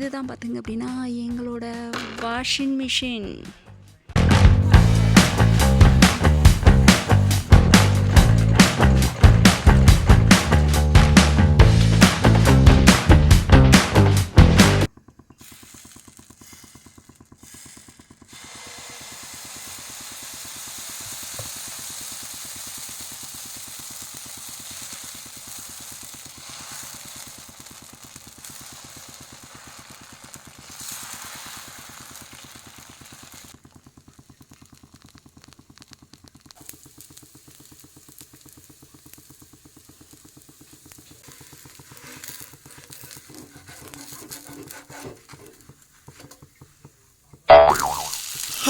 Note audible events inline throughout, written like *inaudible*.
இதுதான் பார்த்திங்க அப்படின்னா எங்களோட வாஷிங் மிஷின்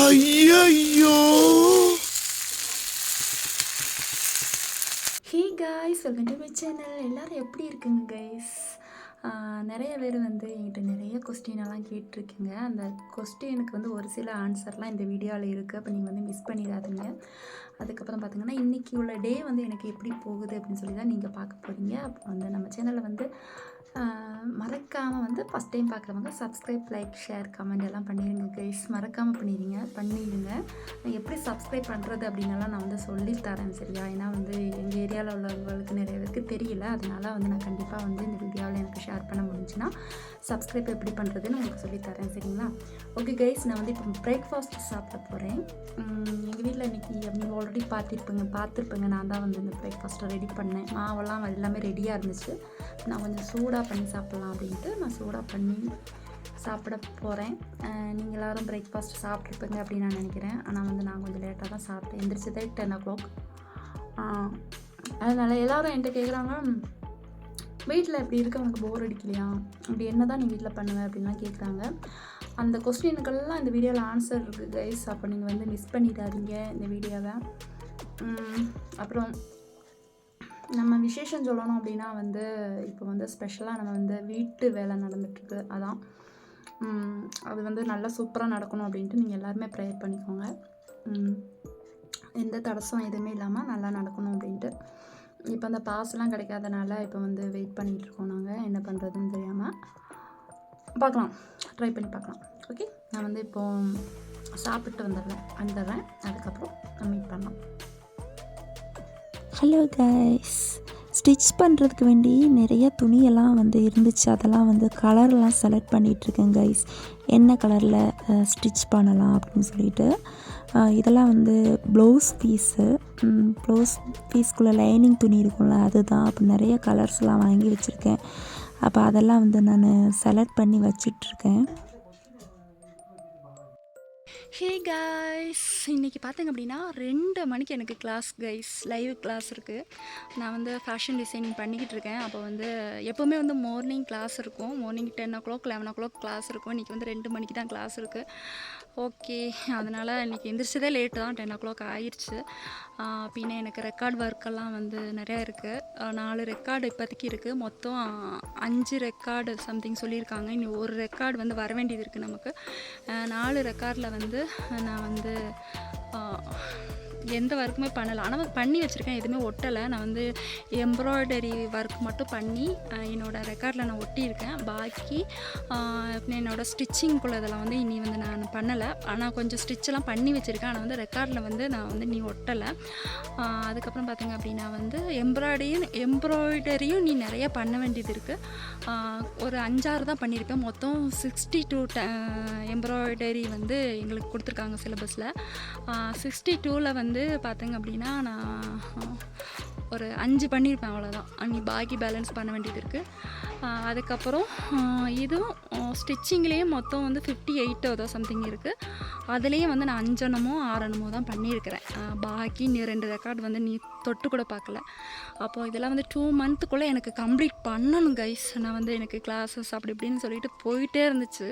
ஐயோ hey guys welcome to my channel எல்லோரும் எப்படி இருக்குங்க கைஸ் நிறைய பேர் வந்து என்கிட்ட நிறைய கொஸ்டின் எல்லாம் கேட்டிருக்கீங்க. அந்த கொஸ்டினுக்கு வந்து ஒரு சில ஆன்சர்லாம் இந்த வீடியோவில் இருக்குது அப்போ நீங்கள் வந்து மிஸ் பண்ணிடாதீங்க. அதுக்கப்புறம் பார்த்தீங்கன்னா இன்றைக்கி உள்ள டே வந்து எனக்கு எப்படி போகுது அப்படின்னு சொல்லி தான் நீங்கள் பார்க்க போகிறீங்க அப்போ வந்து நம்ம சேனலில் வந்து மறக்காமல் வந்து ஃபஸ்ட் டைம் பார்க்குறவங்க சப்ஸ்கிரைப் லைக் ஷேர் கமெண்ட் எல்லாம் பண்ணிடுங்க கைஸ் மறக்காமல் பண்ணிடுங்க பண்ணிடுங்க எப்படி சப்ஸ்கிரைப் பண்ணுறது அப்படின்னலாம் நான் வந்து சொல்லி தரேன் சரியா? ஏன்னா வந்து எங்கள் ஏரியாவில் உள்ளவங்களுக்கு நிறைய பேருக்கு தெரியல. அதனால வந்து நான் கண்டிப்பாக வந்து இந்த வீடியோவில் எனக்கு ஷேர் பண்ண முடிஞ்சுன்னா சப்ஸ்கிரைப் எப்படி பண்ணுறதுன்னு உங்களுக்கு சொல்லித்தரேன் சரிங்களா? ஓகே கைஸ் நான் வந்து இப்போ பிரேக்ஃபாஸ்ட் சாப்பிட போகிறேன் எங்கள் வீட்டில் இன்றைக்கி நீங்கள் ஆல்ரெடி பார்த்துருப்பீங்க பார்த்துருப்பேங்க. நான் தான் வந்து இந்த பிரேக்ஃபாஸ்ட்டை ரெடி பண்ணேன். மாவெல்லாம் எல்லாமே ரெடியாக இருந்துச்சு. நான் கொஞ்சம் சூடாக சூடாக பண்ணி சாப்பிட்லாம் அப்படின்ட்டு நான் சூடாக பண்ணி சாப்பிட போகிறேன் நீங்கள் எல்லோரும் பிரேக்ஃபாஸ்ட் சாப்பிட்ருப்பீங்க அப்படின்னு நான் நினைக்கிறேன். ஆனால் வந்து நான் கொஞ்சம் லேட்டாக தான் சாப்பிட்டேன். எந்திரிச்சதே டென் ஓ கிளாக் அதனால் எல்லோரும் என்கிட்ட கேட்குறாங்க வீட்டில் இப்படி இருக்க உனக்கு போர் அடிக்கலையா? அப்படி என்ன தான் நீ வீட்டில் பண்ணுவேன் அப்படின்லாம் கேட்குறாங்க அந்த கொஸ்டினுக்கெல்லாம் இந்த வீடியோவில் ஆன்சர் இருக்குது கைஸ் அப்போ நீங்கள் வந்து மிஸ் பண்ணிடாதீங்க இந்த வீடியோவை அப்புறம் நம்ம விசேஷம் சொல்லணும் அப்படின்னா வந்து இப்போ வந்து ஸ்பெஷலாக நம்ம வந்து வீட்டு வேலை நடந்துட்டுருக்கு. அதான். அது வந்து நல்லா சூப்பராக நடக்கணும் அப்படின்ட்டு நீங்கள் எல்லாருமே ப்ரேயர் பண்ணிக்கோங்க. எந்த தடசம் எதுவுமே இல்லாமல் நல்லா நடக்கணும் அப்படின்ட்டு. இப்போ அந்த பாஸ்லாம் கிடைக்காதனால இப்போ வந்து வெயிட் பண்ணிகிட்டு இருக்கோம் நாங்கள் என்ன பண்ணுறதுன்னு தெரியாமல் பார்க்கலாம். ட்ரை பண்ணி பார்க்கலாம். ஓகே நான் வந்து இப்போது சாப்பிட்டு வந்துடுறேன். வந்துடுறேன். அதுக்கப்புறம் நம்ம மீட் பண்ணலாம். ஹலோ கைஸ் ஸ்டிச் பண்ணுறதுக்கு வேண்டி நிறைய துணியெல்லாம் வந்து இருந்துச்சு. அதெல்லாம் வந்து கலர்லாம் செலக்ட் பண்ணிகிட்ருக்கேன் கைஸ் என்ன கலரில் ஸ்டிச் பண்ணலாம் அப்படின்னு சொல்லிட்டு. இதெல்லாம் வந்து ப்ளவுஸ் பீஸு ப்ளவுஸ் பீஸ்க்குள்ளே லைனிங் துணி இருக்கும்ல அதுதான். அப்போ நிறைய கலர்ஸ்லாம் வாங்கி வச்சுருக்கேன். அப்போ அதெல்லாம் வந்து நான் செலக்ட் பண்ணி வச்சிட்ருக்கேன் ஹே காய்ஸ் இன்றைக்கி பார்த்தீங்க அப்படின்னா ரெண்டு மணிக்கு எனக்கு கிளாஸ் கைஸ் லைவ் கிளாஸ் இருக்குது நான் வந்து ஃபேஷன் டிசைனிங் பண்ணிக்கிட்டு இருக்கேன். அப்போ வந்து எப்போவுமே வந்து மார்னிங் கிளாஸ் இருக்கும். Morning ten o'clock eleven o'clock class இருக்கும். இன்றைக்கி வந்து ரெண்டு மணிக்கு தான் கிளாஸ் இருக்குது ஓகே அதனால் இன்றைக்கி எந்திரிச்சதே லேட்டு தான். டென் ஓ கிளாக் ஆயிடுச்சு பின்ன எனக்கு ரெக்கார்ட் ஒர்க்கெல்லாம் வந்து நிறையா இருக்குது நாலு ரெக்கார்டு இப்போதைக்கு இருக்குது மொத்தம் அஞ்சு ரெக்கார்டு சம்திங் சொல்லியிருக்காங்க. இனி ஒரு ரெக்கார்டு வந்து வர வேண்டியது இருக்குது நமக்கு. நாலு ரெக்கார்டில் வந்து நான் வந்து எந்த ஒர்க்குமே பண்ணலை. ஆனால் பண்ணி வச்சுருக்கேன். எதுவுமே ஒட்டலை. நான் வந்து எம்ப்ராய்டரி ஒர்க் மட்டும் பண்ணி என்னோடய ரெக்கார்டில் நான் ஒட்டியிருக்கேன். பாக்கி என்னோடய ஸ்டிச்சிங்குள்ள இதெல்லாம் வந்து இனி வந்து நான் பண்ணலை. ஆனால் கொஞ்சம் ஸ்டிச்செல்லாம் பண்ணி வச்சுருக்கேன். ஆனால் வந்து ரெக்கார்டில் வந்து நான் வந்து நீ ஒட்டலை. அதுக்கப்புறம் பார்த்தீங்க அப்படின்னா வந்து எம்ப்ராய்டரியும் எம்ப்ராய்டரியும் நீ நிறைய பண்ண வேண்டியது இருக்குது ஒரு அஞ்சாறு தான் பண்ணியிருக்கேன். மொத்தம் சிக்ஸ்டி டூ எம்ப்ராய்டரி வந்து எங்களுக்கு கொடுத்துருக்காங்க சிலபஸில் சிக்ஸ்டி டூவில் வந்து வந்து பார்த்தீங்க அப்படின்னா நான் ஒரு அஞ்சு பண்ணியிருப்பேன் அவ்வளோதான் நீ பாக்கி பேலன்ஸ் பண்ண வேண்டியது இருக்குது அதுக்கப்புறம் இதுவும் ஸ்டிச்சிங்லேயே மொத்தம் வந்து ஃபிஃப்டி எயிட்டோ ஏதோ சம்திங் இருக்குது அதுலேயும் வந்து நான் அஞ்சனமோ ஆறனமோ தான் பண்ணியிருக்கிறேன். பாக்கி நீ ரெண்டு ரெக்கார்டு வந்து நீ தொட்டு கூட பார்க்கல அப்போது இதெல்லாம் வந்து டூ மந்த்துக்குள்ளே எனக்கு கம்ப்ளீட் பண்ணணும் கைஸ் நான் வந்து எனக்கு கிளாஸஸ் அப்படி இப்படின்னு சொல்லிட்டு போயிட்டே இருந்துச்சு.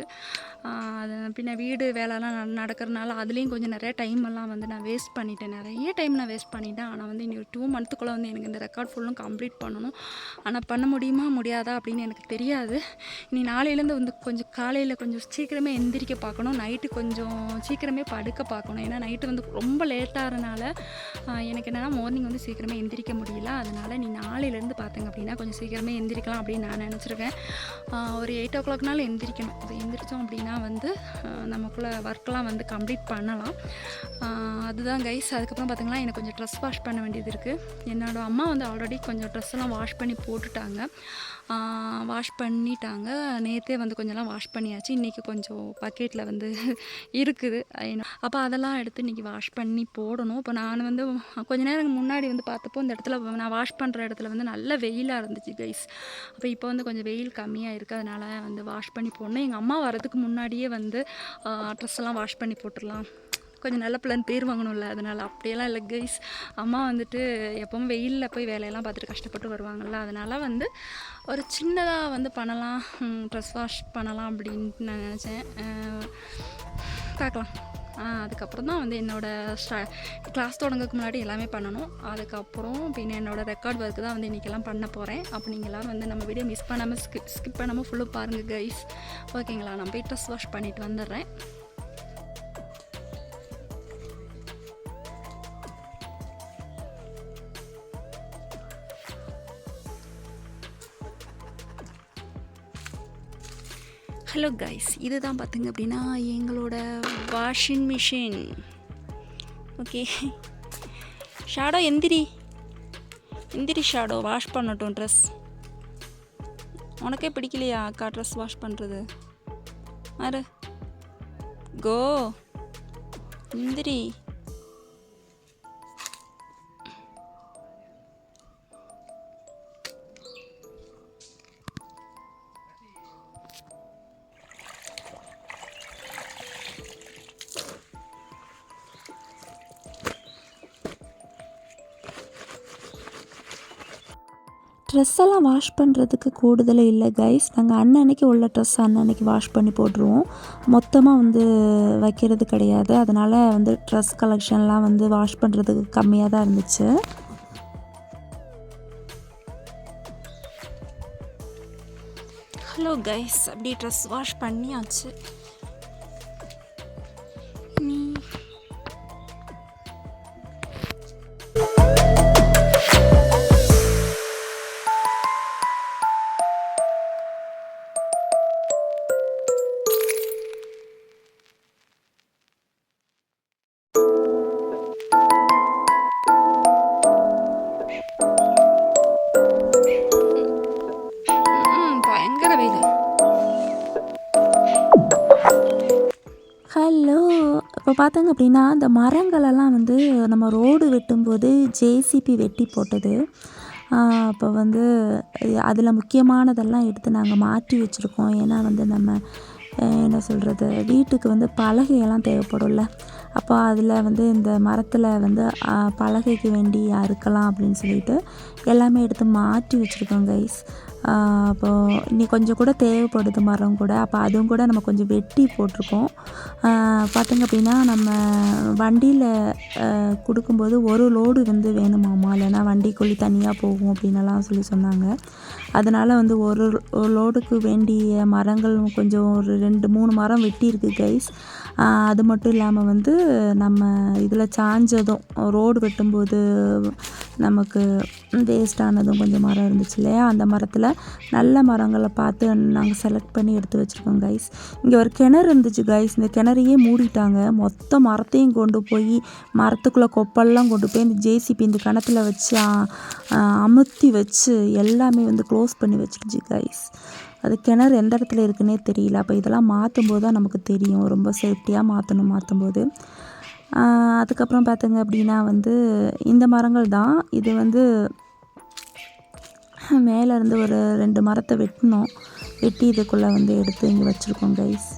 அது பின்ன வீடு வேலைலாம் நட- அதுலேயும் கொஞ்சம் நிறைய டைம் எல்லாம் வந்து நான் வேஸ்ட் பண்ணிட்டேன். நிறைய டைம் நான் வேஸ்ட் பண்ணிட்டேன். ஆனால் வந்து இன்னும் ஒரு டூ மந்த்துக்குள்ளே வந்து எனக்கு இந்த ரெக்கார்ட் ஃபுல்லும் கம்ப்ளீட் பண்ணணும். ஆனால் பண்ண முடியுமா? முடியாதா? அப்படின்னு எனக்கு தெரியாது. இனி நாளையிலேருந்து வந்து கொஞ்சம் காலையில் கொஞ்சம் சீக்கிரமே எந்திரிக்க பார்க்கணும். நைட்டு கொஞ்சம் சீக்கிரமே படுக்க பார்க்கணும். ஏன்னா நைட்டு வந்து ரொம்ப லேட்டாகிறனால எனக்கு என்னென்னா மார்னிங் வந்து சீக்கிரமே எந்திரிக்க முடியல. அதனால் நீ நாளையிலேருந்து பார்த்தீங்க அப்படின்னா கொஞ்சம் சீக்கிரமே எந்திரிக்கலாம் அப்படின்னு நான் நினச்சிருக்கேன். ஒரு எயிட் ஓ கிளாக்னால எந்திரிக்கணும். அது எந்திரிச்சோம் அப்படின்னா வந்து நமக்குள்ளே ஒர்க்கெலாம் ஒர்க்லாம் வந்து கம்ப்ளீட் பண்ணலாம். அதுதான் கைஸ் அதுக்கப்புறம் பார்த்தீங்கன்னா எனக்கு கொஞ்சம் ட்ரெஸ் வாஷ் பண்ண வேண்டியது இருக்குது என்னோட அம்மா வந்து ஆல்ரெடி கொஞ்சம் ட்ரெஸ் எல்லாம் வாஷ் பண்ணி போட்டுட்டாங்க. வாஷ் பண்ணிட்டாங்க. நேற்றே வந்து கொஞ்சம்லாம் வாஷ் பண்ணியாச்சு. இன்றைக்கி கொஞ்சம் பக்கெட்டில் வந்து *laughs* இருக்குது. அப்போ அதெல்லாம் எடுத்து இன்றைக்கி வாஷ் பண்ணி போடணும். இப்போ நான் வந்து கொஞ்ச நேரம் முன்னாடி வந்து பார்த்தப்போ இந்த இடத்துல நான் வாஷ் பண்ணுற இடத்துல வந்து நல்ல வெயிலாக இருந்துச்சு கைஸ் அப்போ இப்போ வந்து கொஞ்சம் வெயில் கம்மியாக இருக்குது அதனால் வந்து வாஷ் பண்ணி போடணும். எங்கள் அம்மா வரதுக்கு முன்னாடியே வந்து ட்ரெஸ்ஸெல்லாம் வாஷ் பண்ணி போட்டுடலாம். கொஞ்சம் நல்ல பிள்ளைன்னு பேர் வாங்கணும்ல அதனால் அப்படியெல்லாம் இல்லை கைஸ் அம்மா வந்துட்டு எப்பவும் வெயிலில் போய் வேலையெல்லாம் பார்த்துட்டு கஷ்டப்பட்டு வருவாங்கள்ல அதனால் வந்து ஒரு சின்னதாக வந்து பண்ணலாம் ட்ரெஸ் வாஷ் பண்ணலாம் அப்படின்ட்டு நான் நினச்சேன். பார்க்கலாம். அதுக்கப்புறம் தான் வந்து என்னோடய ஸ்டா கிளாஸ் தொடங்கக்கு முன்னாடி எல்லாமே பண்ணணும். அதுக்கப்புறம் பின்ன என்னோடய ரெக்கார்ட் ஒர்க்கு தான் வந்து இன்றைக்கெல்லாம் பண்ண போகிறேன் அப்போ நீங்கள் எல்லோரும் வந்து நம்ம வீடியோ மிஸ் பண்ணாமல் ஸ்கிப் ஸ்கிப் பண்ணாமல் ஃபுல்லாக பாருங்கள் கைஸ் ஓகேங்களா நான் போய் ட்ரெஸ் வாஷ் பண்ணிவிட்டு வந்துடுறேன். ஹலோ கைஸ் இதுதான் பார்த்திங்க அப்படின்னா எங்களோட வாஷிங் மிஷின் ஓகே ஷாடோ எந்திரி. எந்திரி ஷாடோ வாஷ் பண்ணட்டும் ட்ரெஸ் உனக்கே பிடிக்கலையா அக்கா ட்ரெஸ் வாஷ் பண்ணுறது அரு கோ எந்திரி. ட்ரெஸ் எல்லாம் வாஷ் பண்ணுறதுக்கு கூடுதலே இல்லை கைஸ் நாங்கள் அன்னன்னைக்கு உள்ள ட்ரெஸ் அன்னன்னைக்கு வாஷ் பண்ணி போட்டுருவோம். மொத்தமாக வந்து வைக்கிறது கிடையாது. அதனால் வந்து ட்ரெஸ் கலெக்ஷன்லாம் வந்து வாஷ் பண்ணுறதுக்கு கம்மியாக தான் இருந்துச்சு. ஹலோ கைஸ் அப்படி ட்ரெஸ் வாஷ் பண்ணியாச்சு. பார்த்தோங்க அப்படின்னா இந்த மரங்களெல்லாம் வந்து நம்ம ரோடு வெட்டும்போது ஜேசிபி வெட்டி போட்டது. அப்போ வந்து அதில் முக்கியமானதெல்லாம் எடுத்து நாங்கள் மாற்றி வச்சுருக்கோம். ஏன்னா வந்து நம்ம என்ன சொல்கிறது வீட்டுக்கு வந்து பலகையெல்லாம் தேவைப்படும்ல. அப்போ அதில் வந்து இந்த மரத்தில் வந்து பலகைக்கு வேண்டி அறுக்கலாம் அப்படின்னு சொல்லிட்டு எல்லாமே எடுத்து மாற்றி வச்சுருக்கோம் கைஸ் அப்போது இன்னி கொஞ்சம் கூட தேவைப்படுது மரம் கூட அப்போ அதுவும் கூட நம்ம கொஞ்சம் வெட்டி போட்டிருக்கோம். பார்த்திங்க அப்படின்னா நம்ம வண்டியில் கொடுக்கும்போது ஒரு லோடு வந்து வேணுமாமா இல்லைன்னா வண்டிக்குள்ளி தனியாக போகும் அப்படின்னலாம் சொல்லி சொன்னாங்க. அதனால் வந்து ஒரு ஒரு லோடுக்கு வேண்டிய மரங்கள் கொஞ்சம் ஒரு ரெண்டு மூணு மரம் வெட்டியிருக்கு கைஸ் அது மட்டும் இல்லாமல் வந்து நம்ம இதில் சாஞ்சதும் ரோடு வெட்டும்போது நமக்கு வேஸ்டானதும் கொஞ்சம் மரம் இருந்துச்சு இல்லையா? அந்த மரத்தில் நல்ல மரங்களை பார்த்து நாங்கள் செலக்ட் பண்ணி எடுத்து வச்சுருக்கோம் கைஸ் இங்கே ஒரு கிணறு இருந்துச்சு கைஸ் இந்த கிணறையே மூடிட்டாங்க. மொத்த மரத்தையும் கொண்டு போய் மரத்துக்குள்ளே கொப்பெல்லாம் கொண்டு போய் இந்த ஜேசிபி இந்த கிணத்துல வச்சு அமுத்தி வச்சு எல்லாமே வந்து க்ளோஸ் பண்ணி வச்சிருச்சு கைஸ் அது கிணறு எந்த இடத்துல இருக்குன்னே தெரியல. அப்போ இதெல்லாம் மாற்றும் போது தான் நமக்கு தெரியும். ரொம்ப சேஃப்டியாக மாற்றணும் மாற்றும்போது அதுக்கப்புறம் பார்த்தங்க அப்படின்னா வந்து இந்த மரங்கள் தான். இது வந்து மேலே இருந்து ஒரு ரெண்டு மரத்தை வெட்டினோம். வெட்டி இதுக்குள்ளே வந்து எடுத்து இங்கே வச்சுருக்கோம் கைஸ்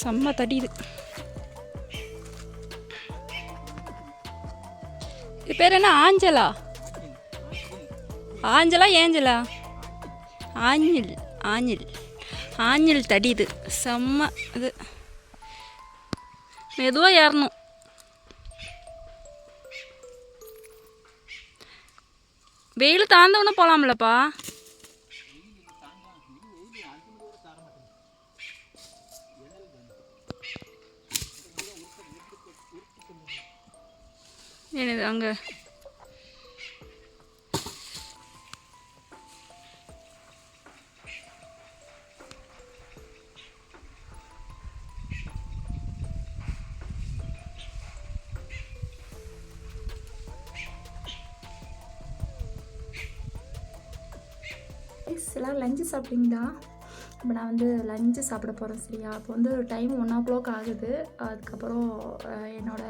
செம்ம தடியுது. இது இது பேர் என்ன? ஆஞ்சலா. Angela Angela? ஆஞ்சில் ஆஞ்சில். ஆஞ்சில் தடி இது. செம்ம இது. மெதுவாக ஏறணும். வெயில் தாழ்ந்தவொன்னே போகலாம்லப்பா என்னது அங்கே. எல்லாம் எல்லோரும் லஞ்சு சாப்பிட்டீங்களா? இப்போ நான் வந்து லஞ்சு சாப்பிட போகிறேன் சரியா? இப்போ வந்து டைம் ஒன் ஓ கிளாக் ஆகுது. அதுக்கப்புறம் என்னோடய என்னோட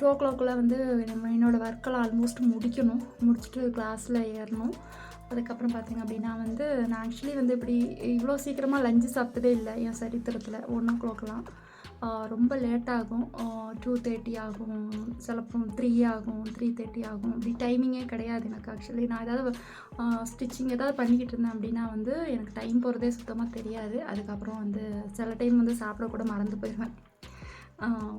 டூ ஓ கிளாக்குள்ளே வந்து நம்ம என்னோடய ஒர்க்கெல்லாம் ஆல்மோஸ்ட் முடிக்கணும். முடிச்சுட்டு கிளாஸில் ஏறணும். அதுக்கப்புறம் பார்த்தீங்க அப்படின்னா வந்து நான் ஆக்சுவலி வந்து இப்படி இவ்வளோ சீக்கிரமாக லஞ்சு சாப்பிட்டதே இல்லை என் சரித்திரத்தில். ஒன் ஓ கிளாக்லாம் ரொம்ப லேட் ஆகும். டூ தேர்ட்டி ஆகும். சிலப்போ த்ரீ ஆகும் த்ரீ தேர்ட்டி ஆகும். இப்படி டைமிங்கே கிடையாது எனக்கு ஆக்சுவலி நான் ஏதாவது ஸ்டிச்சிங் ஏதாவது பண்ணிக்கிட்டு இருந்தேன் அப்படின்னா வந்து எனக்கு டைம் போகிறதே சுத்தமாக தெரியாது. அதுக்கப்புறம் வந்து சில டைம் வந்து சாப்பிட கூட மறந்து போயிடுவேன்.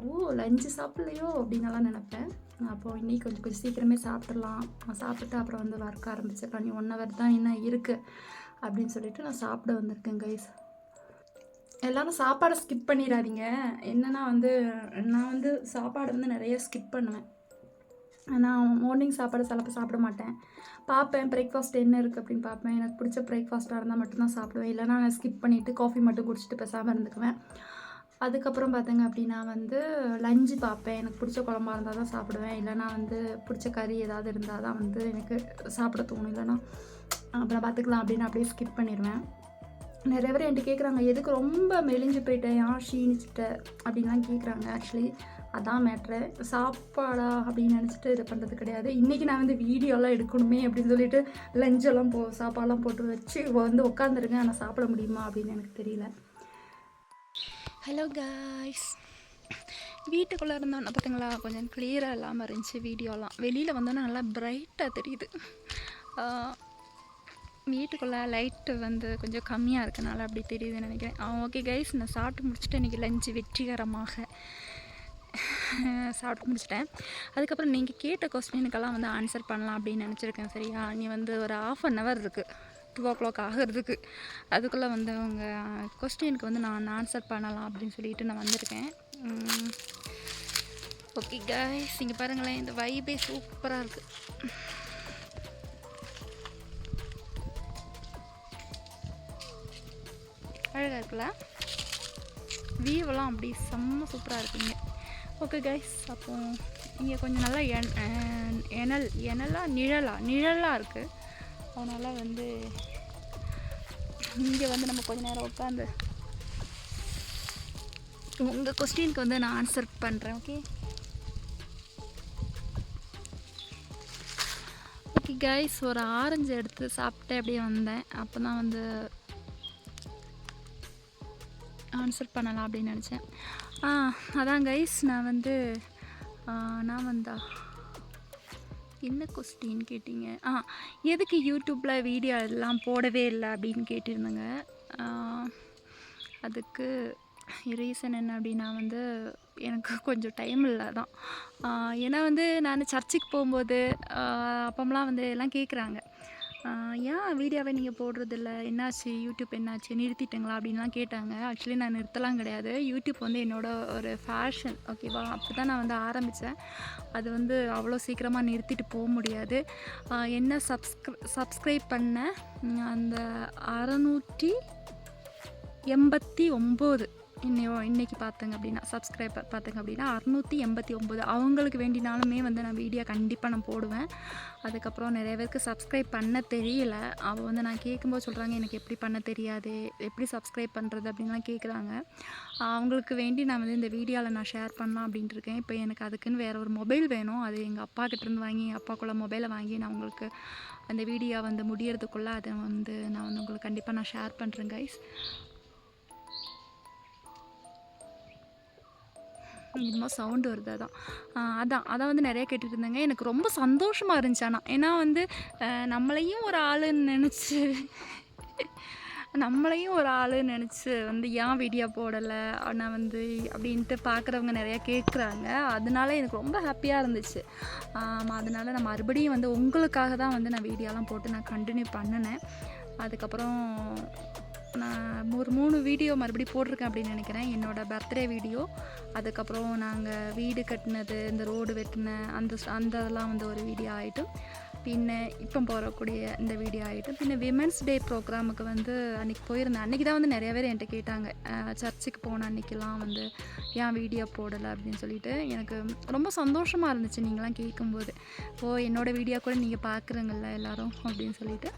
ஓ லஞ்சு சாப்பிட்லையோ அப்படின்னலாம் நினப்பேன். அப்போது இன்னைக்கு கொஞ்சம் கொஞ்சம் சீக்கிரமே சாப்பிட்றலாம் சாப்பிட்டுட்டு அப்புறம் வந்து ஒர்க் ஆரம்பிச்சிடலாம் நீ ஒன் ஹவர் தான் என்ன இருக்குது அப்படின்னு சொல்லிட்டு நான் சாப்பிட வந்திருக்கேன் கைஸ் எல்லாரும் சாப்பாடை ஸ்கிப் பண்ணிடாதீங்க. என்னன்னா வந்து நான் வந்து சாப்பாடு வந்து நிறைய ஸ்கிப் பண்ணுவேன். நான் மார்னிங் சாப்பாடு சிலப்போ சாப்பிட மாட்டேன். பார்ப்பேன் பிரேக்ஃபாஸ்ட் என்ன இருக்குது அப்படின்னு பார்ப்பேன். எனக்கு பிடிச்ச பிரேக்ஃபாஸ்ட்டாக இருந்தால் மட்டும்தான் சாப்பிடுவேன். இல்லைனா நான் ஸ்கிப் பண்ணிவிட்டு காஃபி மட்டும் குடிச்சிட்டு பேசாமல் இருந்துக்குவேன். அதுக்கப்புறம் பார்த்தீங்க அப்படின்னா வந்து லஞ்சு பார்ப்பேன் எனக்கு பிடிச்ச குழம்பா இருந்தால் தான் சாப்பிடுவேன். இல்லைனா வந்து பிடிச்ச கறி ஏதாவது இருந்தால் தான் வந்து எனக்கு சாப்பிட தோணும். இல்லைனா அப்புறம் பார்த்துக்கலாம் அப்படின்னு அப்படியே ஸ்கிப் பண்ணிடுவேன் நிறைய பேர் என்கிட்ட கேட்குறாங்க எதுக்கு ரொம்ப மெலிஞ்சு போயிட்டேன் ஏன் ஷீனிச்சிட்ட அப்படின்லாம் கேட்குறாங்க ஆக்சுவலி அதான் மேட்ரு சாப்பாடா அப்படின்னு நினச்சிட்டு இது பண்ணுறது கிடையாது. இன்றைக்கி நான் வந்து வீடியோலாம் எடுக்கணுமே அப்படின்னு சொல்லிட்டு லஞ்செல்லாம் போ சாப்பாடெல்லாம் போட்டு வச்சு வந்து உட்காந்துருங்க ஆனால் சாப்பிட முடியுமா அப்படின்னு எனக்கு தெரியல. ஹலோ காய்ஸ் வீட்டுக்குள்ளே இருந்தோன்னா பார்த்தீங்களா? கொஞ்சம் கிளியராக இல்லாமல் இருந்துச்சு வீடியோலாம். வெளியில் வந்தோன்னா நல்லா பிரைட்டாக தெரியுது. வீட்டுக்குள்ளே லைட்டு வந்து கொஞ்சம் கம்மியாக இருக்கனால அப்படி தெரியுதுன்னு நினைக்கிறேன். ஓகே கைஸ் நான் சாப்பிட்டு முடிச்சுட்டு இன்றைக்கி லஞ்சு வெற்றிகரமாக சாப்பிட்டு முடிச்சிட்டேன். அதுக்கப்புறம் நீங்கள் கேட்ட கொஸ்டினுக்கெல்லாம் வந்து ஆன்சர் பண்ணலாம் அப்படின்னு நினச்சிருக்கேன் சரியா? நீ வந்து ஒரு ஆஃப் அன் ஹவர் இருக்குது டூ ஓ கிளாக் ஆகிறதுக்கு. அதுக்குள்ளே வந்து உங்கள் கொஸ்டினுக்கு வந்து நான் ஆன்சர் பண்ணலாம் அப்படின்னு சொல்லிட்டு நான் வந்திருக்கேன். ஓகே கைஸ் இங்கே பாருங்களேன். இந்த வைபே சூப்பராக இருக்குது அழகாக இருக்குல்ல? வியூவெல்லாம் அப்படி செம்ம சூப்பராக இருக்குங்க ஓகே கைஸ் அப்போ இங்கே கொஞ்சம் நல்லா என் எனல் எனலா நிழலா? நிழலாக இருக்குது அதனால் வந்து இங்கே வந்து நம்ம கொஞ்ச நேரம் உட்காந்து உங்கள் கொஸ்டினுக்கு வந்து நான் ஆன்சர் பண்ணுறேன் ஓகே ஓகே கைஸ் ஒரு ஆரஞ்சு எடுத்து சாப்பிட்டு அப்படியே வந்தேன். அப்போ தான் வந்து ஆன்சர் பண்ணலாம் அப்படின்னு நினச்சேன். ஆ அதான் கைஸ் நான் வந்து நான் வந்தா என்ன கொஸ்டின் கேட்டிங்க? ஆ எதுக்கு யூடியூப்பில் வீடியோ எல்லாம் போடவே இல்லை அப்படின்னு கேட்டிருந்தேங்க. அதுக்கு ரீசன் என்ன அப்படின்னா வந்து எனக்கு கொஞ்சம் டைம் இல்லை தான் ஏன்னா வந்து நான் சர்ச்சுக்கு போகும்போது அப்பம்லாம் வந்து எல்லாம் கேட்குறாங்க ஏன் வீடியோவை நீங்கள் போடுறதில்ல? என்னாச்சு? யூடியூப் என்னாச்சு? நிறுத்திட்டங்களா? அப்படின்லாம் கேட்டாங்க. ஆக்சுவலி நான் நிறுத்தலாம் கிடையாது. யூடியூப் வந்து என்னோட ஒரு ஃபேஷன் ஓகேவா அப்படி தான் நான் வந்து ஆரம்பித்தேன் அது வந்து அவ்வளோ சீக்கிரமாக நிறுத்திட்டு போக முடியாது. என்ன சப்ஸ்க்ரை சப்ஸ்கிரைப் பண்ண? அந்த அறநூற்றி எண்பத்தி ஒம்பது. இன்னையோ இன்னைக்கு பார்த்தேங்க அப்படின்னா சப்ஸ்கிரைபர் பார்த்தங்க அப்படின்னா அறநூற்றி எண்பத்தி ஒம்பது அவங்களுக்கு வேண்டினாலுமே வந்து நான் வீடியோ கண்டிப்பாக நான் போடுவேன். அதுக்கப்புறம் நிறைய பேருக்கு சப்ஸ்கிரைப் பண்ண தெரியல. அவள் வந்து நான் கேட்கும்போது சொல்கிறாங்க எனக்கு எப்படி பண்ண தெரியாது? எப்படி சப்ஸ்கிரைப் பண்ணுறது அப்படின்லாம் கேட்குறாங்க அவங்களுக்கு வேண்டி நான் வந்து இந்த வீடியோவில் நான் ஷேர் பண்ணலாம் அப்படின்ட்டு இருக்கேன். இப்போ எனக்கு அதுக்குன்னு வேறு ஒரு மொபைல் வேணும். அது எங்கள் அப்பா கிட்டேருந்து வாங்கி எங்கள் அப்பாக்குள்ள மொபைலை வாங்கி நான் உங்களுக்கு அந்த வீடியோ வந்து முடியறதுக்குள்ளே அதை வந்து நான் வந்து உங்களுக்கு கண்டிப்பாக நான் ஷேர் பண்ணுறேன் கைஸ் என்னமோ சவுண்டு வருது அதான். அதான். அதான் வந்து நிறையா கேட்டுட்டு இருந்தாங்க எனக்கு ரொம்ப சந்தோஷமாக இருந்துச்சு ஆனால் ஏன்னா வந்து நம்மளையும் ஒரு ஆளுன்னு நினச்சி நம்மளையும் ஒரு ஆள் நினச்சி வந்து ஏன் வீடியோ போடலை? நான் வந்து அப்படின்ட்டு பார்க்குறவங்க நிறையா கேட்குறாங்க அதனால எனக்கு ரொம்ப ஹாப்பியாக இருந்துச்சு. அதனால் அதனால நான் மறுபடியும் வந்து உங்களுக்காக தான் வந்து நான் வீடியோலாம் போட்டு நான் கண்டினியூ பண்ணினேன். அதுக்கப்புறம் நான் ஒரு மூணு வீடியோ மறுபடியும் போட்டிருக்கேன் அப்படின்னு நினைக்கிறேன். என்னோடய பர்த்டே வீடியோ அதுக்கப்புறம் நாங்கள் வீடு கட்டினது இந்த ரோடு வெட்டின அந்த அந்த இதெல்லாம் வந்து ஒரு வீடியோ ஆகிட்டும் பின்ன இப்போ போகக்கூடிய இந்த வீடியோ ஆகிட்டு பின்ன விமென்ஸ் டே ப்ரோக்ராமுக்கு வந்து அன்றைக்கி போயிருந்தேன். அன்றைக்கி தான் வந்து நிறைய பேர் என்கிட்ட கேட்டாங்க. சர்ச்சுக்கு போன அன்றைக்கெலாம் வந்து ஏன் வீடியோ போடலை அப்படின்னு சொல்லிட்டு எனக்கு ரொம்ப சந்தோஷமாக இருந்துச்சு நீங்களாம் கேட்கும்போது. ஓ என்னோடய வீடியோ கூட நீங்கள் பார்க்குறீங்கள்ல எல்லோரும் அப்படின்னு சொல்லிட்டு.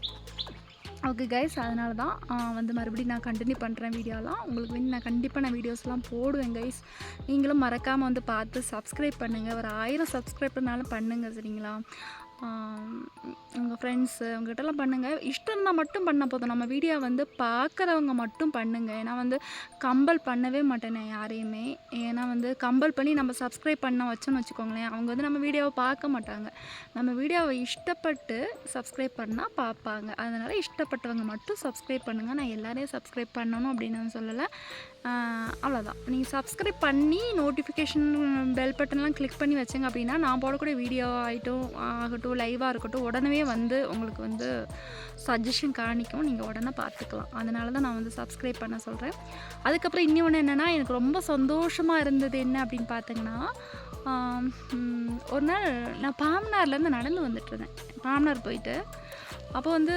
ஓகே கைஸ் அதனால தான் வந்து மறுபடியும் நான் கண்டினியூ பண்ணுறேன் வீடியோலாம். உங்களுக்கு வந்து நான் கண்டிப்பாக நான் வீடியோஸ்லாம் போடுவேன் கைஸ் நீங்களும் மறக்காமல் வந்து பார்த்து சப்ஸ்கிரைப் பண்ணுங்கள் ஒரு ஆயிரம் சப்ஸ்கிரைப்னாலும் பண்ணுங்கள் சரிங்களா? உங்கள் ஃப்ரெண்ட்ஸு அவங்ககிட்டலாம் பண்ணுங்கள் இஷ்டம் இருந்தால் மட்டும் பண்ண போதும். நம்ம வீடியோ வந்து பார்க்குறவங்க மட்டும் பண்ணுங்கள் ஏன்னா வந்து கம்பல் பண்ணவே மாட்டேன் நான் யாரையுமே. ஏன்னா வந்து கம்பல் பண்ணி நம்ம சப்ஸ்கிரைப் பண்ண வச்சோன்னு வச்சுக்கோங்களேன் அவங்க வந்து நம்ம வீடியோவை பார்க்க மாட்டாங்க. நம்ம வீடியோவை இஷ்டப்பட்டு சப்ஸ்கிரைப் பண்ணால் பார்ப்பாங்க. அதனால் இஷ்டப்பட்டவங்க மட்டும் சப்ஸ்கிரைப் பண்ணுங்கள் நான் எல்லாரையும் சப்ஸ்கிரைப் பண்ணணும் அப்படின்னு நான் சொல்லலை. அவ்வளோதான் நீங்கள் சப்ஸ்கிரைப் பண்ணி நோட்டிஃபிகேஷன் பெல் பட்டன்லாம் கிளிக் பண்ணி வச்சிங்க அப்படின்னா நான் போடக்கூடிய வீடியோ ஆகிட்டும் ஆகட்டும் லைவாக இருக்கட்டும் உடனே வந்து உங்களுக்கு வந்து சஜஷன் காணிக்கும். நீங்கள் உடனே பார்த்துக்கலாம். அதனால தான் நான் வந்து சப்ஸ்கிரைப் பண்ண சொல்கிறேன் அதுக்கப்புறம் இன்னொன்று என்னென்னா எனக்கு ரொம்ப சந்தோஷமாக இருந்தது என்ன அப்படின்னு பார்த்தீங்கன்னா ஒரு நாள் நான் பாமனார்லேருந்து நடந்து வந்துட்டுருந்தேன் பாம்னார் போயிட்டு அப்போ வந்து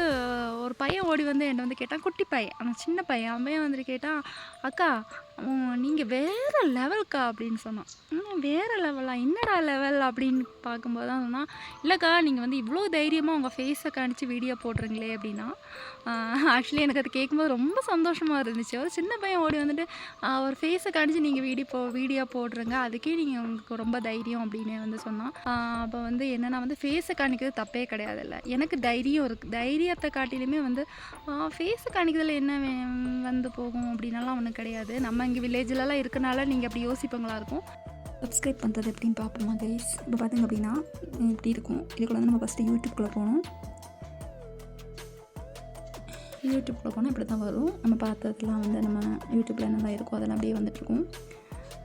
ஒரு பையன் ஓடி வந்து என்னை வந்து கேட்டான் குட்டி பையன். ஆனால் சின்ன பையன். அவன் வந்துட்டு கேட்டான் அக்கா நீங்கள் வேறு லெவல்க்கா அப்படின்னு சொன்னான். வேறு லெவலா? என்னடா லெவல்? அப்படின்னு பார்க்கும்போது தான் சொன்னால் இல்லைக்கா நீங்கள் வந்து இவ்வளோ தைரியமாக உங்கள் ஃபேஸை காணிச்சு வீடியோ போடுறீங்களே அப்படின்னா ஆக்சுவலி எனக்கு அது கேட்கும்போது ரொம்ப சந்தோஷமாக இருந்துச்சு. ஒரு சின்ன பையன் ஓடி வந்துட்டு அவர் ஒரு ஃபேஸை காணிச்சு நீங்கள் வீடியோ போ வீடியோ போடுறீங்க அதுக்கே நீங்கள் உங்களுக்கு ரொம்ப தைரியம் அப்படின்னு வந்து சொன்னான். அப்போ வந்து என்னென்னா வந்து ஃபேஸை காணிக்கிறது தப்பே கிடையாது இல்லை எனக்கு தைரியம் இருக்குது தைரியத்தை காட்டிலுமே வந்து ஃபேஸை காணிக்கிறதுல என்ன வே- வந்து போகும்? அப்படின்னாலாம் ஒன்றும் கிடையாது. நம்ம இங்கே வில்லேஜ்லலாம் இருக்கனால நீங்கள் அப்படி யோசிப்பங்களா இருக்கும். சப்ஸ்கிரைப் பண்ணுறது எப்படின்னு பார்ப்போமா கைஸ் இப்போ பார்த்தீங்க அப்படின்னா இப்படி இருக்கும். இதுக்குள்ள வந்து நம்ம ஃபஸ்ட்டு யூடியூப்குள்ளே போகணும். யூடியூப்பில் போனால் இப்படி தான் வரும். நம்ம பார்த்ததுலாம் வந்து நம்ம யூடியூப்பில் என்னதான் இருக்கோ அதெல்லாம் அப்படியே வந்துட்டுருக்கும்.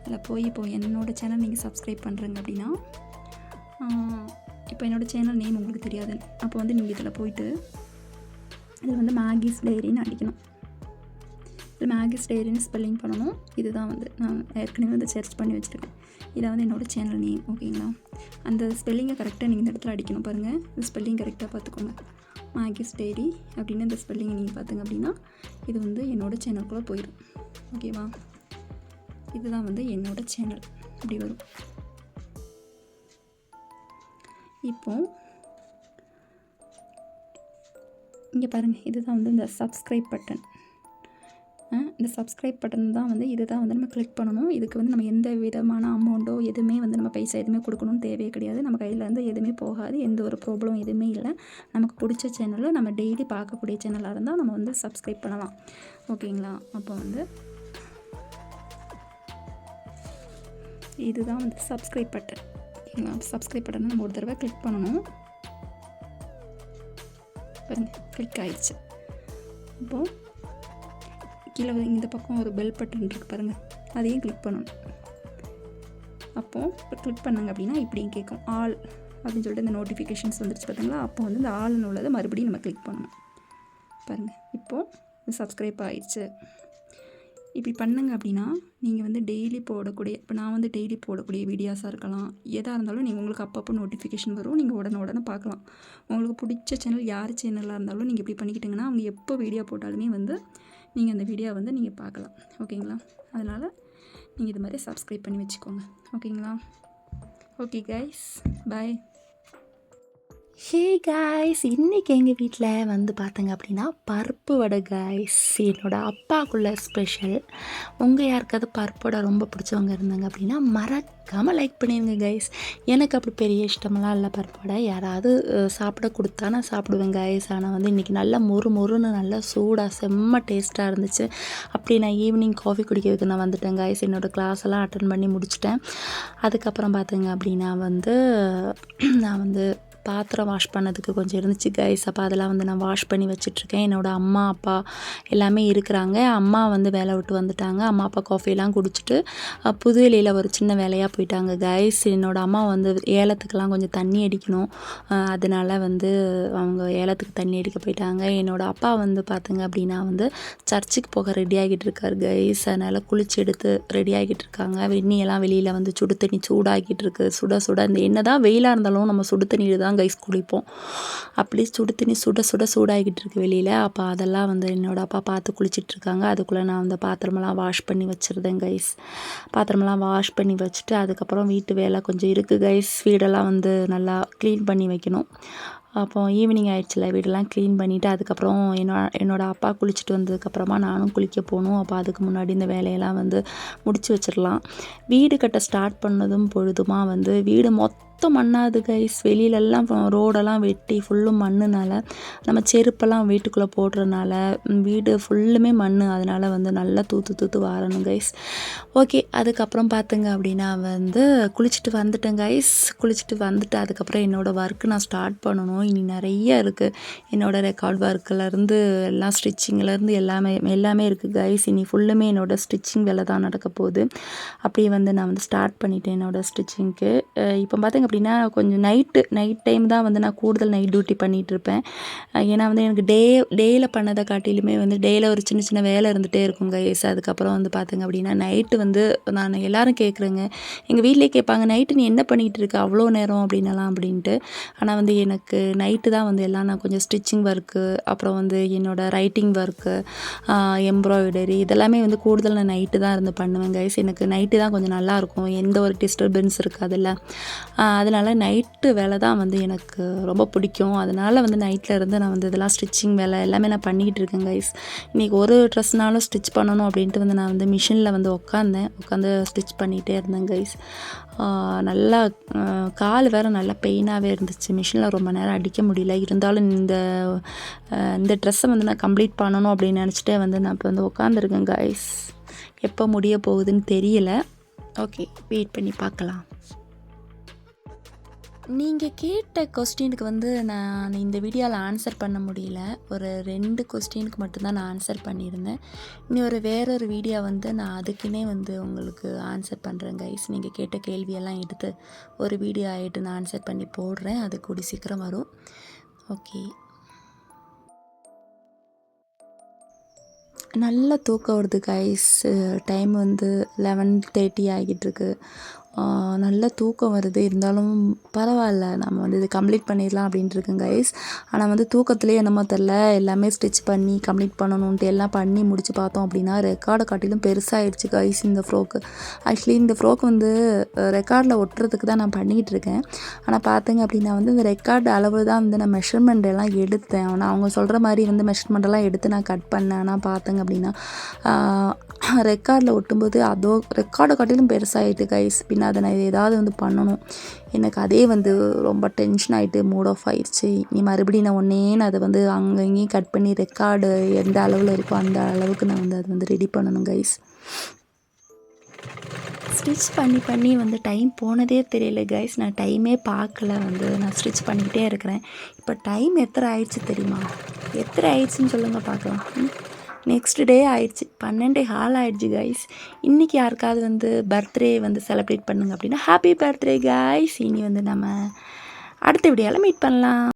அதில் போய் இப்போ என்னோடய சேனல் நீங்கள் சப்ஸ்கிரைப் பண்ணுறீங்க அப்படின்னா இப்போ என்னோடய சேனல் நேம் உங்களுக்கு தெரியாது. அப்போ வந்து நீங்கள் இதில் போயிட்டு இது வந்து மேகிஸ் டைரின்னு அடிக்கணும். மேகிஸ் டைரின்னு ஸ்பெல்லிங் பண்ணணும். இதுதான் வந்து நான் ஏற்கனவே வந்து சர்ச் பண்ணி வச்சுருக்கேன். இதை வந்து என்னோடய சேனல் நேம் ஓகேங்களா? அந்த ஸ்பெல்லிங்கை கரெக்டாக நீங்கள் இந்த இடத்துல அடிக்கணும் பாருங்கள் இந்த ஸ்பெல்லிங் கரெக்டாக பார்த்துக்கோங்க. மேகிஸ் டைரி அப்படின்னு இந்த ஸ்பெல்லிங்கை நீங்கள் பார்த்துங்க அப்படின்னா இது வந்து என்னோடய சேனலுக்குள்ளே போயிடும் ஓகேவா? இதுதான் வந்து என்னோடய சேனல் இப்படி வரும். இப்போ இங்கே பாருங்கள் இதுதான் வந்து இந்த சப்ஸ்கிரைப் பட்டன் இந்த சப்ஸ்கிரைப் பட்டன் தான் வந்து இதுதான் வந்து நம்ம கிளிக் பண்ணணும். இதுக்கு வந்து நம்ம எந்த விதமான அமௌண்ட்டோ எதுவுமே வந்து நம்ம பைசா எதுவுமே கொடுக்கணும்னு தேவையே கிடையாது. நம்ம கையில் வந்து எதுவுமே போகாது. எந்த ஒரு ப்ராப்ளம் எதுவுமே இல்லை. நமக்கு பிடிச்ச சேனலில் நம்ம டெய்லி பார்க்கக்கூடிய சேனலாக இருந்தால் நம்ம வந்து சப்ஸ்கிரைப் பண்ணலாம். ஓகேங்களா? அப்போ வந்து இதுதான் வந்து சப்ஸ்கிரைப் பட்டன் ஓகேங்களா? சப்ஸ்கிரைப் பட்டனை நம்ம ஒரு தடவை கிளிக் பண்ணணும். பாருங்க கிளிக் ஆயிடுச்சு. அப்போது கீழே வந்து இந்த பக்கம் ஒரு பெல் பட்டன் இருக்குது பாருங்கள் அதையும் கிளிக் பண்ணணும். அப்போது இப்போ கிளிக் பண்ணாங்க அப்படின்னா இப்படியும் கேட்கும். ஆல் அப்படின்னு சொல்லிட்டு இந்த நோட்டிஃபிகேஷன்ஸ் வந்துருச்சு பார்த்தீங்களா அப்போ வந்து இந்த ஆள்னு உள்ளதை மறுபடியும் நம்ம கிளிக் பண்ணணும். பாருங்கள் இப்போது சப்ஸ்கிரைப் ஆயிடுச்சு. இப்படி பண்ணுங்க அப்படின்னா நீங்கள் வந்து டெய்லி போடக்கூடிய இப்போ நான் வந்து டெய்லி போடக்கூடிய வீடியோஸாக இருக்கலாம். எதாக இருந்தாலும் நீங்கள் உங்களுக்கு அப்பப்போ நோட்டிஃபிகேஷன் வரும். நீங்கள் உடனே உடனே பார்க்கலாம். உங்களுக்கு பிடிச்ச சேனல் யார் சேனலாக இருந்தாலும் நீங்கள் இப்படி பண்ணிக்கிட்டிங்கன்னா அவங்க எப்போ வீடியோ போட்டாலுமே வந்து நீங்கள் அந்த வீடியோ வந்து நீங்கள் பார்க்கலாம். ஓகேங்களா அதனால் நீங்கள் இது மாதிரி சப்ஸ்கிரைப் பண்ணி வச்சுக்கோங்க. ஓகேங்களா okay guys bye hey guys இன்றைக்கி எங்கள் வீட்டில் வந்து பார்த்தங்க அப்படின்னா பருப்பு வடை காய்ஸ் என்னோடய அப்பாக்குள்ள ஸ்பெஷல் உங்கள் யாருக்காவது பருப்பு வடை ரொம்ப பிடிச்சவங்க இருந்தாங்க அப்படின்னா மறக்காமல் லைக் பண்ணிடுங்க கைஸ் எனக்கு அப்படி பெரிய இஷ்டமெல்லாம் இல்லை பருப்பு வடை. யாராவது சாப்பிட கொடுத்தா நான் சாப்பிடுவேன் கைஸ் ஆனால் வந்து இன்றைக்கி நல்லா மொறு மொறுன்னு நல்லா சூடாக செம்ம டேஸ்ட்டாக இருந்துச்சு. அப்படி நான் ஈவினிங் காஃபி குடிக்கிறதுக்கு நான் வந்துட்டேன் கைஸ் என்னோடய கிளாஸ் எல்லாம் அட்டன் பண்ணி முடிச்சிட்டேன். அதுக்கப்புறம் பார்த்துங்க அப்படின்னா வந்து நான் வந்து பாத்திரம் வாஷ் பண்ணதுக்கு கொஞ்சம் இருந்துச்சு கைஸ் அப்போ அதெல்லாம் வந்து நான் வாஷ் பண்ணி வச்சிட்ருக்கேன் என்னோடய அம்மா அப்பா எல்லாமே இருக்கிறாங்க. அம்மா வந்து வேலை விட்டு வந்துட்டாங்க. அம்மா அப்பா காஃபிலாம் குடிச்சிட்டு புது இலையில் ஒரு சின்ன வேலையாக போயிட்டாங்க கைஸ் என்னோடய அம்மா வந்து ஏலத்துக்கெலாம் கொஞ்சம் தண்ணி அடிக்கணும். அதனால வந்து அவங்க ஏலத்துக்கு தண்ணி அடிக்க போயிட்டாங்க. என்னோடய அப்பா வந்து பார்த்துங்க அப்படின்னா வந்து சர்ச்சுக்கு போக ரெடி ஆகிட்டு இருக்காரு கைஸ் அதனால் குளிச்சு எடுத்து ரெடி ஆகிட்டு இருக்காங்க. வெண்ணியெல்லாம் வெளியில் வந்து சுடு தண்ணி சூடாகிட்டு இருக்கு. சுட சுட இந்த என்ன தான் வெயிலாக இருந்தாலும் நம்ம சுடு தண்ணியில் தான் கைஸ் குளிப்போம் அப்படி சுடு தண்ணி சுட சுட சூடாகிக்கிட்டு இருக்கு வெளியில். அப்போ அதெல்லாம் வந்து என்னோடய அப்பா பார்த்து குளிச்சிட்ருக்காங்க அதுக்குள்ளே நான் அந்த பாத்திரமெல்லாம் வாஷ் பண்ணி வச்சுருந்தேன் கைஸ் பாத்திரமெல்லாம் வாஷ் பண்ணி வச்சுட்டு அதுக்கப்புறம் வீட்டு வேலை கொஞ்சம் இருக்குது கைஸ் வீடெல்லாம் வந்து நல்லா க்ளீன் பண்ணி வைக்கணும். அப்போ ஈவினிங் ஆயிடுச்சுல வீடெல்லாம் க்ளீன் பண்ணிவிட்டு அதுக்கப்புறம் என்னோட என்னோடய அப்பா குளிச்சுட்டு வந்ததுக்கப்புறமா நானும் குளிக்க போகணும். அப்போ அதுக்கு முன்னாடி இந்த வேலையெல்லாம் வந்து முடிச்சு வச்சிடலாம். வீடு கட்ட ஸ்டார்ட் பண்ணதும் பொழுதுமா வந்து வீடு மொத்தம் மண்ணாது கைஸ் வெளியிலெல்லாம் ரோடெல்லாம் வெட்டி ஃபுல்லும் மண்ணுனால நம்ம செருப்பெல்லாம் வீட்டுக்குள்ளே போடுறதுனால வீடு ஃபுல்லுமே மண் அதனால் வந்து நல்லா தூத்து தூத்து வாரணும் கைஸ் ஓகே அதுக்கப்புறம் பார்த்துங்க அப்படின்னா வந்து குளிச்சுட்டு வந்துட்டேன் கைஸ் குளிச்சுட்டு வந்துட்டு அதுக்கப்புறம் என்னோடய ஒர்க்கு நான் ஸ்டார்ட் பண்ணணும். இனி நிறைய இருக்குது என்னோடய ரெக்கார்ட் ஒர்க்கிலேருந்து எல்லாம் ஸ்டிச்சிங்கிலேருந்து எல்லாமே எல்லாமே இருக்குது கைஸ் இனி ஃபுல்லுமே என்னோடய ஸ்டிச்சிங் வேலை தான் நடக்க போகுது. அப்படியே வந்து நான் வந்து ஸ்டார்ட் பண்ணிட்டேன் என்னோடய ஸ்டிச்சிங்க்கு இப்போ பார்த்திங்க அப்படின்னா கொஞ்சம் நைட்டு நைட் டைம் தான் வந்து நான் கூடுதல் நைட் டியூட்டி பண்ணிகிட்டு இருப்பேன் ஏன்னா வந்து எனக்கு டே டேயில் பண்ணதை காட்டிலுமே வந்து டேயில் ஒரு சின்ன சின்ன வேலை இருந்துகிட்டே இருக்கும் கைஸ் அதுக்கப்புறம் வந்து பார்த்தீங்க அப்படின்னா நைட்டு வந்து நான் எல்லாரும் கேட்குறேங்க எங்கள் வீட்டிலே கேட்பாங்க நைட்டு நீ என்ன பண்ணிகிட்டு இருக்க அவ்வளோ நேரம் அப்படின்னலாம் அப்படின்ட்டு. ஆனால் வந்து எனக்கு நைட்டு தான் வந்து எல்லாம் நான் கொஞ்சம் ஸ்டிச்சிங் ஒர்க்கு அப்புறம் வந்து என்னோடய ரைட்டிங் ஒர்க்கு எம்ப்ராய்டரி இதெல்லாமே வந்து கூடுதல் நான் நைட்டு தான் இருந்து பண்ணுவேன் கைஸ் எனக்கு நைட்டு தான் கொஞ்சம் நல்லாயிருக்கும் எந்த ஒரு டிஸ்டர்பன்ஸ் இருக்காதுல்ல. அதனால நைட்டு வேலை தான் வந்து எனக்கு ரொம்ப பிடிக்கும். அதனால் வந்து நைட்டில் இருந்து நான் வந்து இதெல்லாம் ஸ்டிச்சிங் வேலை எல்லாமே நான் பண்ணிக்கிட்டு இருக்கேன் கைஸ் இன்றைக்கி ஒரு ட்ரெஸ்னாலும் ஸ்டிச் பண்ணணும் அப்படின்ட்டு வந்து நான் வந்து மிஷினில் வந்து உட்காந்தேன் உட்காந்து ஸ்டிச் பண்ணிகிட்டே இருந்தேன் கைஸ் நல்லா கால் வேறு நல்லா பெயினாகவே இருந்துச்சு. மிஷினில் ரொம்ப நேரம் அடிக்க முடியல. இருந்தாலும் இந்த இந்த ட்ரெஸ்ஸை வந்து நான் கம்ப்ளீட் பண்ணணும் அப்படின்னு நினச்சிட்டே வந்து நான் இப்போ வந்து உட்காந்துருக்கேன் கைஸ் எப்போ முடிய போகுதுன்னு தெரியல. ஓகே வெயிட் பண்ணி பார்க்கலாம். நீங்கள் கேட்ட கொஸ்டினுக்கு வந்து நான் இந்த வீடியோவில் ஆன்சர் பண்ண முடியல. ஒரு ரெண்டு கொஸ்டினுக்கு மட்டும்தான் நான் ஆன்சர் பண்ணியிருந்தேன். இனி ஒரு வேறொரு வீடியோ வந்து நான் அதுக்குன்னே வந்து உங்களுக்கு ஆன்சர் பண்ணுறேன் கைஸ் நீங்கள் கேட்ட கேள்வியெல்லாம் எடுத்து ஒரு வீடியோ ஆகிட்டு நான் ஆன்சர் பண்ணி போடுறேன். அது கூடி சீக்கிரம் வரும். ஓகே. நல்லா தூக்கம் வருது கைஸ் டைம் வந்து லெவன் தேர்ட்டி ஆகிட்டுருக்கு நல்ல தூக்கம் வருது. இருந்தாலும் பரவாயில்ல. நம்ம வந்து இது கம்ப்ளீட் பண்ணிடலாம் அப்படின்ட்டு இருக்கேன் கைஸ் ஆனால் வந்து தூக்கத்துலேயே என்னமோ தெரில எல்லாமே ஸ்டிச் பண்ணி கம்ப்ளீட் பண்ணணுன்ட்டு எல்லாம் பண்ணி முடிச்சு பார்த்தோம் அப்படின்னா ரெக்கார்டை காட்டிலும் பெருசாகிடுச்சு கைஸ் இந்த ஃப்ரோக்கு ஆக்சுவலி இந்த ஃப்ரோக் வந்து ரெக்கார்டில் ஒட்டுறதுக்கு தான் நான் பண்ணிக்கிட்டு இருக்கேன். ஆனால் பார்த்தேங்க அப்படின்னா வந்து இந்த ரெக்கார்டு அளவு தான் வந்து நான் மெஷர்மெண்ட் எல்லாம் எடுத்தேன். ஆனால் அவங்க சொல்கிற மாதிரி வந்து மெஷர்மெண்ட் எல்லாம் எடுத்து நான் கட் பண்ணேன். ஆனால் பார்த்தேங்க அப்படின்னா *coughs* ரெக்கார்டில் ஒட்டும்போது அதோ ரெக்கார்டை காட்டிலும் பெருசாகிட்டு கைஸ் பின்ன அதை நான் ஏதாவது வந்து பண்ணணும். எனக்கு அதே வந்து ரொம்ப டென்ஷன் ஆகிட்டு மூட் ஆஃப் ஆயிடுச்சு நீ மறுபடியும் நான் ஒன்றே நான் அதை வந்து அங்கே இங்கேயும் கட் பண்ணி ரெக்கார்டு எந்த அளவில் இருக்கோ அந்த அளவுக்கு நான் வந்து அதை வந்து ரெடி பண்ணணும் கைஸ் ஸ்டிச் பண்ணி பண்ணி வந்து டைம் போனதே தெரியல கைஸ் நான் டைமே பார்க்கல வந்து. நான் ஸ்டிச் பண்ணிக்கிட்டே இருக்கிறேன். இப்போ டைம் எத்தனை ஆயிடுச்சு தெரியுமா? எத்தனை ஆயிடுச்சுன்னு சொல்லுங்கள் பார்க்கலாம். நெக்ஸ்ட் டே ஆயிடுச்சு. பன்னெண்டே ஹால் ஆயிடுச்சு கைஸ் இன்றைக்கி யாருக்காவது வந்து பர்த்டே வந்து செலிப்ரேட் பண்ணுங்க அப்படின்னா ஹாப்பி பர்த்டே கைஸ் இனி வந்து நம்ம அடுத்த வீடியோவில் மீட் பண்ணலாம்.